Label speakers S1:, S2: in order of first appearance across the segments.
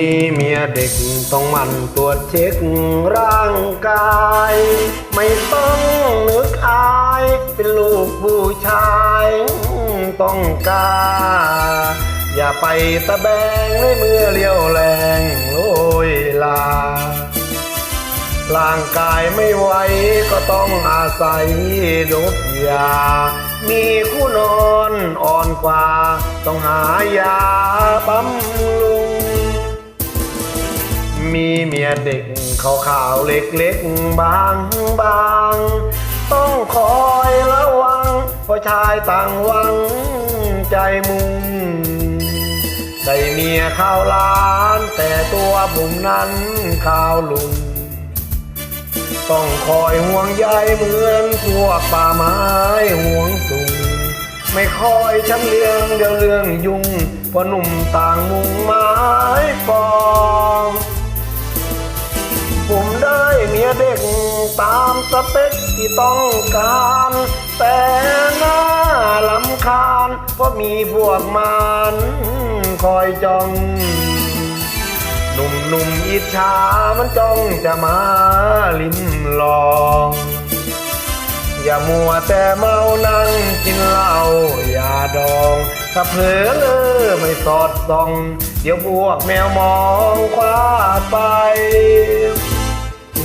S1: มีเมียเด็กต้องมันตรวจเช็คร่างกาย ไม่ต้องนึกอาย เป็นลูกผู้ชายต้องกล้าอย่าไปตะแบงในเมื่อเลี้ยวแรงโอยลา ร่างกายไม่ไหวก็ต้องอาศัยดบยา มีคู่นอนอ่อนกว่า ต้องหายาบำรุง มีเมียเด็กขาวขาวเล็กๆ บางบางต้องคอยระวังเพราะชายต่างหวังใจมุงได้เมียข้าวล้าน แต่ตัวผมนั้นข้าวลุง ต้องคอยห่วงใยเหมือนพวกป่าไม้ห่วงสูงไม่คอยช้ำเลี้ยงเดี๋ยวเรื่องยุ่งเพราะหนุ่มต่างมุงไม้ปองผม เด็กตามสเปคที่ต้องการ แต่หน่าลำคาญเพราะมีพวกมันคอยจ้อง หนุ่มหนุ่มอิจฉามันจ้องจะมาลิ้มลอง อย่ามัวแต่เมานั่งกินเหล้าอย่าดอง ถ้าเผลอเลอไม่สอดส่อง เดี๋ยวพวกแมวมองคว้าไป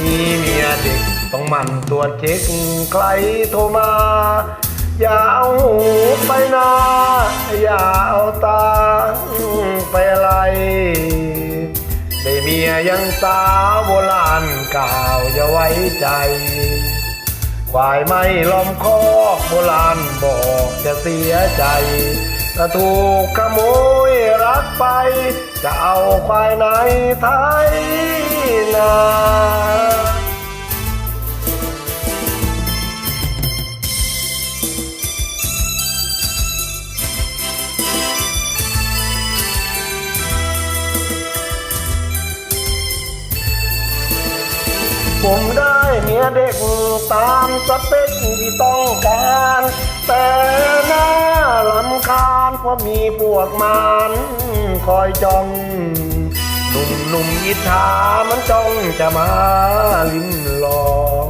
S1: มีเมียเด็กต้องหมั่นตรวจเช็คใครโทรมา อย่าเอาหูไปนา อย่าเอาตาไปอะไรได้เมียยังสาวโบราณกล่าวอย่าไว้ใจควายไม่ล้อมคอกโบราณบอกจะเสียใจถ้าถูกขโมยรักไป จะเอาควายไหนไทยนา ผมได้เมียเด็กตามสเปคที่ต้องการ แต่หน่าลำคาญเพราะมีพวกมันคอยจ้องหนุ่มหนุ่มๆอิจฉามันจ้องจะมาลิ้มลอง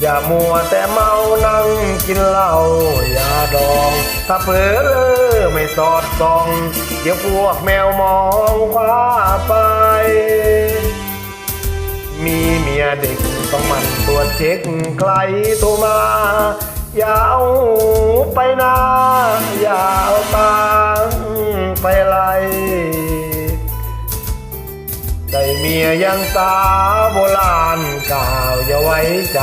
S1: อย่ามัวแต่เมานั่งกินเหล้าอย่าดอง ถ้าเผลอเลอไม่สอดส่อง เดี๋ยวพวกแมวมองคว้าไป มีเมียเด็กต้องหมันตรวจเช็คใครโทรมา อย่าเอาไปนาอย่าเอาตาไปไลได้เมียยังสาวโบราณกล่าวอย่าไว้ใจ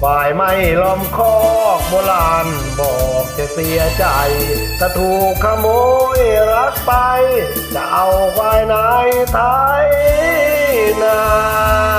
S1: ควายไม่ล้อมคอกโบราณบอกจะเสียใจ ถ้าถูกขโมยรักไป จะเอาควายไหนไทย นา